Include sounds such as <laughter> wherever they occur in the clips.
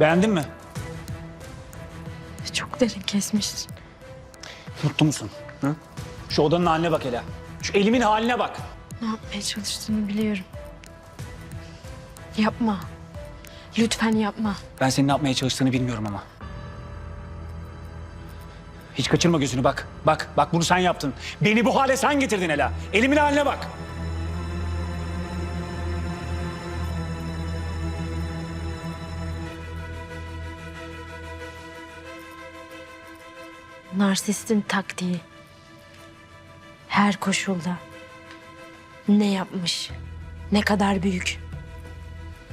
Beğendin mi? Çok derin kesmişsin. Mutlu musun? Hı? Şu odanın haline bak Ela. Şu elimin haline bak. Ne yapmaya çalıştığını biliyorum. Yapma. Lütfen yapma. Ben senin ne yapmaya çalıştığını bilmiyorum ama. Hiç kaçırma gözünü bak. Bak, bak bunu sen yaptın. Beni bu hale sen getirdin Ela. Elimin haline bak. Narsistin taktiği. Her koşulda. Ne yapmış? Ne kadar büyük?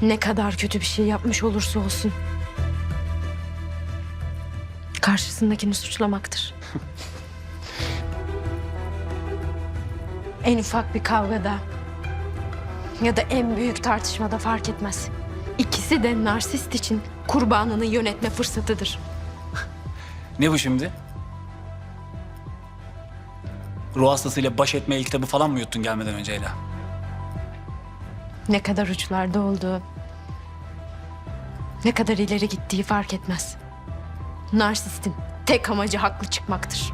Ne kadar kötü bir şey yapmış olursa olsun. Karşısındakini suçlamaktır. en ufak bir kavgada ya da en büyük tartışmada fark etmez. İkisi de narsist için kurbanını yönetme fırsatıdır. Ne bu şimdi? Ruh hastasıyla baş etme ilk kitabı falan mı yuttun gelmeden önce Ela? Ne kadar uçlarda olduğu, ne kadar ileri gittiği fark etmez. Narsistin tek amacı haklı çıkmaktır. <laughs>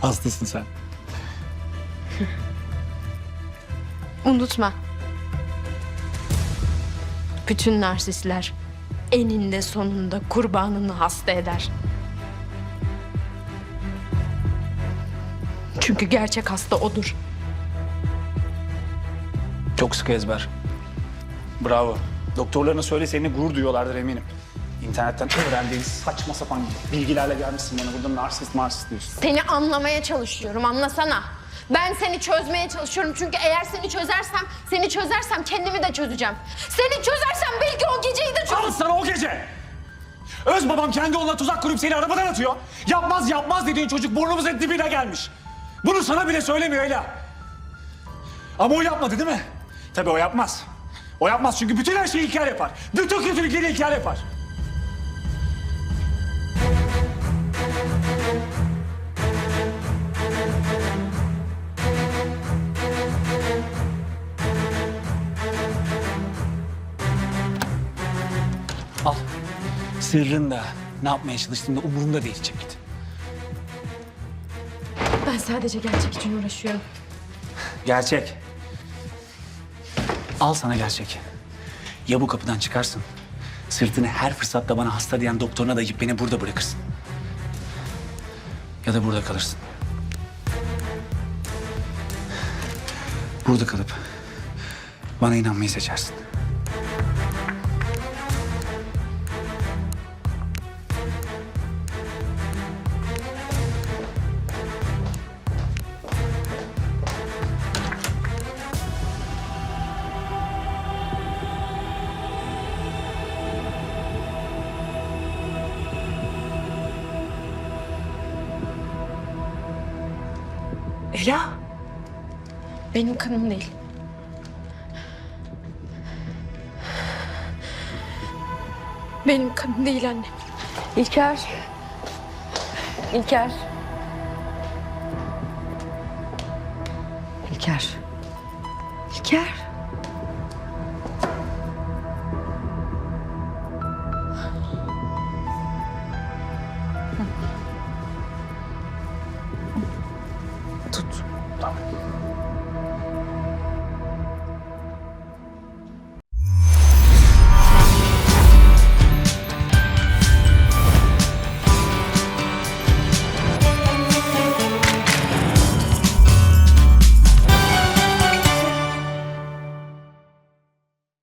Hastasın sen. Unutma. Bütün narsistler eninde sonunda kurbanını hasta eder. Çünkü gerçek hasta odur. Çok sıkı ezber. Bravo. Doktorlarına söyle seninle gurur duyuyorlardır eminim. İnternetten öğrendiğin saçma sapan bilgilerle gelmişsin bana burada narsist marsist diyorsun. Seni anlamaya çalışıyorum, anlasana. Ben seni çözmeye çalışıyorum çünkü eğer seni çözersem, seni çözersem kendimi de çözeceğim. Seni çözersem belki o geceyi de çözeceğim. Al sana o gece! Öz babam kendi oğluna tuzak kurup seni arabadan atıyor. Yapmaz yapmaz dediğin çocuk burnumuzun dibine gelmiş. Bunu sana bile söylemiyor Ela. Ama o yapmadı değil mi? Tabii o yapmaz. O yapmaz çünkü bütün her şeyi İlker yapar. Bütün kötülükleri İlker yapar. Al. Sırrın da ne yapmaya çalıştığında umurumda değil Cemil. Ben sadece gerçek için uğraşıyorum. Gerçek. Al sana gerçek. Ya bu kapıdan çıkarsın. Sırtını her fırsatta bana hasta diyen doktoruna dayayıp beni burada bırakırsın. Ya da burada kalırsın. Burada kalıp bana inanmayı seçersin. Ela. Benim kanım değil. Benim kanım değil annem. İlker. İlker. İlker. İlker.